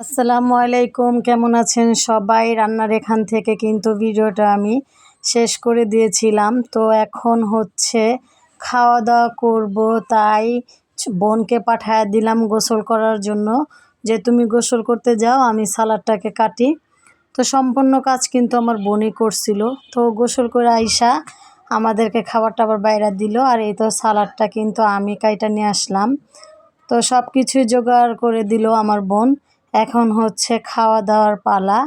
আসসালামু আলাইকুম, কেমন আছেন সবাই? রান্নার এখান থেকে কিন্তু ভিডিওটা আমি শেষ করে দিয়েছিলাম। তো এখন হচ্ছে খাওয়া দাওয়া করব, তাই বোনকে পাঠায় দিলাম গোসল করার জন্য। যে তুমি গোসল করতে যাও, আমি সালাডটাকে কাটি। তো সম্পূর্ণ কাজ কিন্তু আমার বোনই করছিল। তো গোসল করে আইসা আমাদেরকে খাবার টাবার বাইরে দিল আর এই তো সালাডটা কিন্তু আমি কাইটা নিয়ে আসলাম। তো সব কিছুই জোগাড় করে দিল আমার বোন। এখন হচ্ছে খাওয়া দাওয়ার পালা।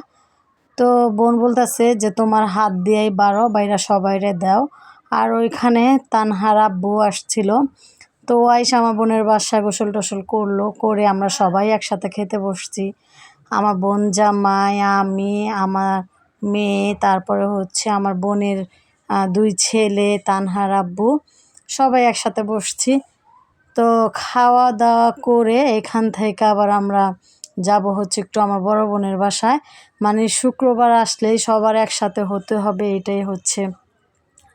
তো বোন বলতেছে যে, তোমার হাত দিয়েই বারো বাইরা সবাইরে দাও। আর ওইখানে তানহার আব্বু আসছিল। তো আইস আমার বোনের বাসায় গোসল টোসল করল, করে আমরা সবাই একসাথে খেতে বসছি। আমার বোন জামাই, আমি, আমার মেয়ে, তারপরে হচ্ছে আমার বোনের দুই ছেলে, তানহার আব্বু, সবাই একসাথে বসছি। তো খাওয়া দাওয়া করে এখান থেকে আবার আমরা যাব হচ্ছে একটু আমার বড় বোনের বাসায়। মানে শুক্রবার আসলেই সবার একসাথে হতে হবে, এটাই হচ্ছে।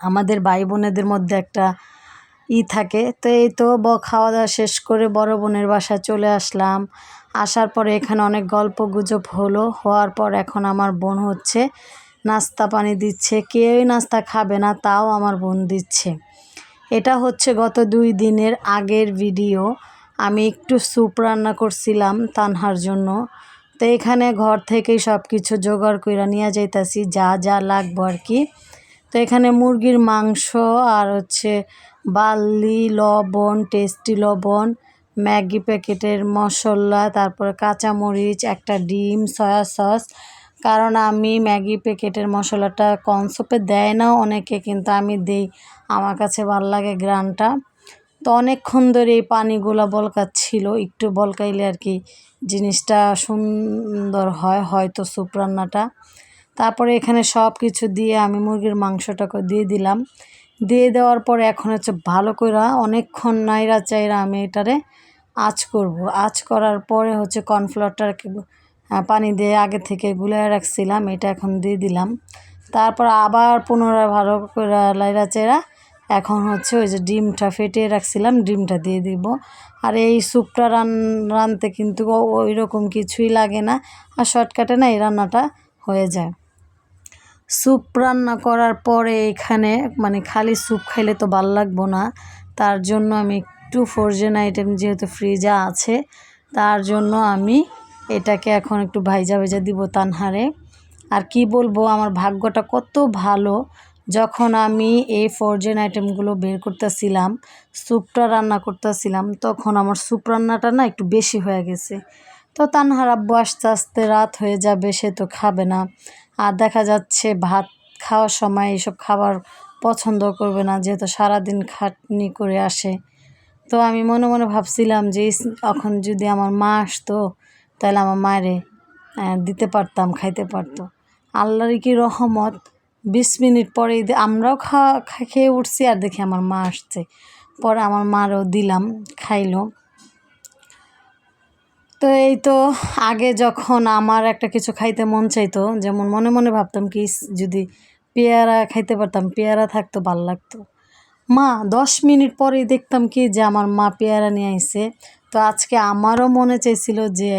আমাদের ভাই বোনেদের মধ্যে একটা ই থাকে। তো এই তো ব খাওয়া দাওয়া শেষ করে বড় বোনের বাসায় চলে আসলাম। আসার পরে এখানে অনেক গল্প গুজব হলো। হওয়ার পর এখন আমার বোন হচ্ছে নাস্তা পানি দিচ্ছে। কেউই নাস্তা খাবে না, তাও আমার বোন দিচ্ছে। এটা হচ্ছে গত দুই দিনের আগের ভিডিও। আমি একটু স্যুপ রান্না করছিলাম তানহার জন্য। তো এখানে ঘর থেকেই সব কিছু জোগাড় করে নিয়ে যাইতাছি, যা যা লাগবো আর কি। তো এখানে মুরগির মাংস আর হচ্ছে বাল্লি লবণ, টেস্টি লবণ, ম্যাগি প্যাকেটের মশলা, তারপরে কাঁচামরিচ, একটা ডিম, সয়া সস। কারণ আমি ম্যাগি প্যাকেটের মশলাটা কনসোপে দেয় না অনেকে, কিন্তু আমি দিই। আমার কাছে ভালো লাগে গ্রানটা। তো অনেকক্ষণ ধরে এই পানিগুলো বলকাচ্ছিল। একটু বলকাইলে আর কি জিনিসটা সুন্দর হয়, হয়তো স্যুপ রান্নাটা। তারপরে এখানে সব কিছু দিয়ে আমি মুরগির মাংসটাকে দিয়ে দিলাম। দিয়ে দেওয়ার পরে এখন হচ্ছে ভালো করে অনেকক্ষণ নাইরা চাইরা আমি এটারে আঁচ করব। আঁচ করার পরে হচ্ছে কর্নফ্লাওয়ারটাকে পানি দিয়ে আগে থেকে গুলে রাখছিলাম, এটা এখন দিয়ে দিলাম। তারপর আবার পুনরায় ভালো করে লাইরা চেরা এখন হচ্ছে ওই যে ডিমটা ফেটিয়ে রাখছিলাম, ডিমটা দিয়ে দিব। আর এই স্যুপটা রান, রানতে কিন্তু ওই রকম কিছুই লাগে না, আর শর্টকাটে না এই রান্নাটা হয়ে যায়। স্যুপ রান্না করার পরে এখানে মানে খালি স্যুপ খাইলে তো ভালো লাগবো না, তার জন্য আমি একটু ফ্রোজেন আইটেম যেহেতু ফ্রিজে আছে, তার জন্য আমি এটাকে এখন একটু ভাইজা ভেজা দিব তানহারে। আর কি বলব, আমার ভাগ্যটা কত ভালো যখন আমি এই ফরজেন আইটেমগুলো বের করতেছিলাম স্যুপটা রান্না করতেছিলাম, তখন আমার স্যুপ রান্নাটা না একটু বেশি হয়ে গেছে। তো তানহার আব্বু আস্তে আস্তে রাত হয়ে যাবে, সে তো খাবে না। আর দেখা যাচ্ছে ভাত খাওয়ার সময় এইসব খাবার পছন্দ করবে না, যেহেতু সারাদিন খাটনি করে আসে। তো আমি মনে মনে ভাবছিলাম যে এখন যদি আমার মা আসতো, তাহলে আমার মায়েরে দিতে পারতাম, খাইতে পারতো। আল্লাহরই কি রহমত বিশ মিনিট পরে আমরাও খাওয়া খেয়ে উঠছি আর দেখি আমার মা আসছে। পরে আমার মারও দিলাম, খাইলো। তো এই তো আগে যখন আমার একটা কিছু খাইতে মন চাইতো, যেমন মনে মনে ভাবতাম কি যদি পেয়ারা খাইতে পারতাম, পেয়ারা থাকতো, ভালো লাগতো। মা, দশ মিনিট পরেই দেখতাম কি, যে আমার মা পেয়ারা নিয়ে আইসে তো আজকে আমারও মনে চাইছিল যে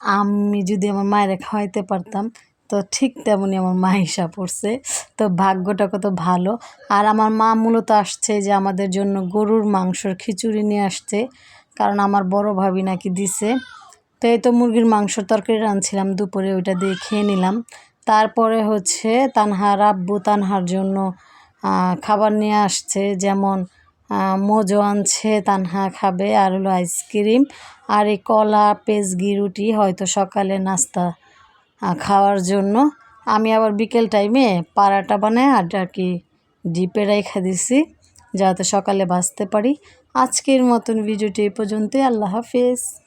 আমি যদি আমার মায়ের খাওয়াইতে পারতাম তো ঠিক তেমনই আমার মা হিসাব পড়ছে তো ভাগ্যটা কত ভালো। আর আমার মা মূলত আসছে যে আমাদের জন্য গরুর মাংসর খিচুড়ি নিয়ে আসছে। কারণ আমার বড় ভাবি নাকি দিছে। তো এই তো মুরগির মাংসর তরকারি রাঁধছিলাম, দুপুরে ওইটা দিয়ে খেয়ে নিলাম। তারপরে হচ্ছে তানহার আব্বু তানহার জন্য খাবার নিয়ে আসছে। যেমন মোজো আনছে, তানহা খাবে, আর হলো আইসক্রিম আর এই কলা পেজগি রুটি, হয়তো সকালে নাস্তা খাওয়ার জন্য। আমি আবার বিকেল টাইমে পাড়াটা বানায় আর কি ডিপে রেখে দিছি, যাতে সকালে বাঁচতে পারি। আজকের মতন ভিডিওটি এই পর্যন্তই। আল্লাহ হাফেজ।